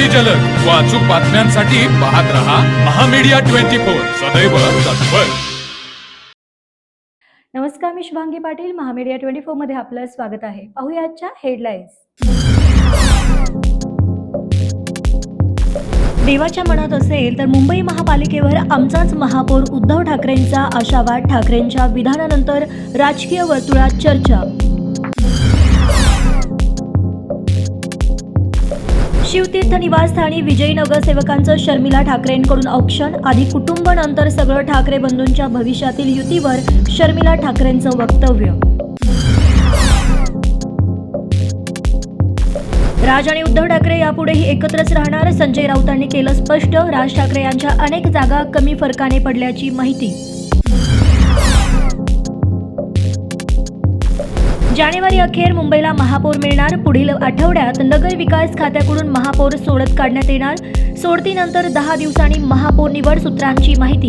अति जलद. व अचूक बातम्यांसाठी पाहत रहा महामीडिया ट्वेंटी फोर. सदैव तत्पर. नमस्कार मी शुभांगी पाटील. महामीडिया ट्वेंटी फोरमध्ये आपलं स्वागत आहे. पाहूया आजच्या हेडलाईन्स. देवाच्या मनात असेल तर मुंबई महापालिकेवर आमचाच महापौर उद्धव ठाकरेंचा आशावाद ठाकरेंच्या विधानानंतर राजकीय वर्तुळात चर्चा. शिवतीर्थ निवासस्थानी विजयी नगरसेवकांचं शर्मिला ठाकरेंकडून औक्षण. आधी कुटुंब नंतर सगळं ठाकरे बंधूंच्या भविष्यातील युतीवर शर्मिला ठाकरेंचं वक्तव्य. राज आणि उद्धव ठाकरे यापुढेही एकत्रच राहणार. संजय राऊतांनी केलं स्पष्ट. राज ठाकरे यांच्या अनेक जागा कमी फरकाने पडल्याची माहिती. जानेवारी अखेर मुंबईला महापौर मिळणार. पुढील आठवड्यात नगर विकास खात्याकडून महापौर सोडत काढण्यात येणार. सोडतीनंतर दहा दिवसांनी महापौर निवड सूत्रांची माहिती.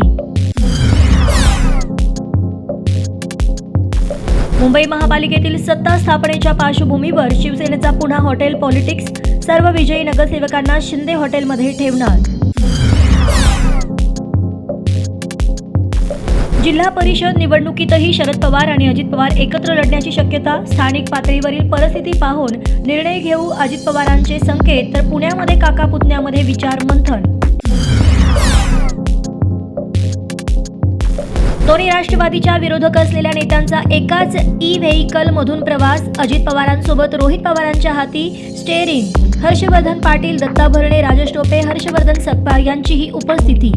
मुंबई महापालिकेतील सत्ता स्थापनेच्या पार्श्वभूमीवर शिवसेनेचा पुन्हा हॉटेल पॉलिटिक्स. सर्व विजयी नगरसेवकांना शिंदे हॉटेलमध्ये ठेवणार. जिल्हा परिषद निवडणुकीतही शरद पवार आणि अजित पवार एकत्र लढण्याची शक्यता स्थानिक पातळीवरील परिस्थिती पाहून निर्णय घेऊ अजित पवारांचे संकेत तर पुण्यामध्ये काका पुतण्यामध्ये विचार मंथन. दोन्ही राष्ट्रवादीच्या विरोधक असलेल्या नेत्यांचा एकाच ई व्हेकल मधून प्रवास अजित पवारांसोबत रोहित पवारांच्या हाती स्टेअरिंग हर्षवर्धन पाटील दत्ता भरणे राजेश टोपे हर्षवर्धन सकपाळ यांचीही उपस्थिती.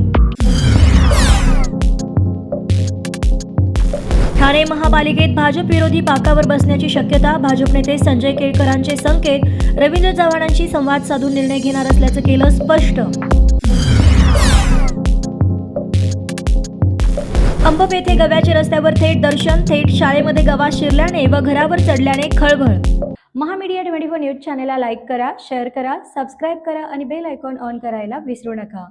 ठाणे महापालिकेत भाजप विरोधी पाकावर बसण्याची शक्यता भाजप नेते संजय केळकरांचे संकेत रवींद्र चव्हाणांशी संवाद साधून निर्णय घेणार असल्याचं केलं स्पष्ट. अंबप येथे गव्याचे रस्त्यावर थेट दर्शन थेट शाळेमध्ये गवा शिरल्याने व घरावर चढल्याने खळबळ. महामीडिया ट्वेंटी फोर न्यूज चॅनलला लाईक करा शेअर करा सबस्क्राईब करा आणि बेल आयकॉन ऑन करायला विसरू नका.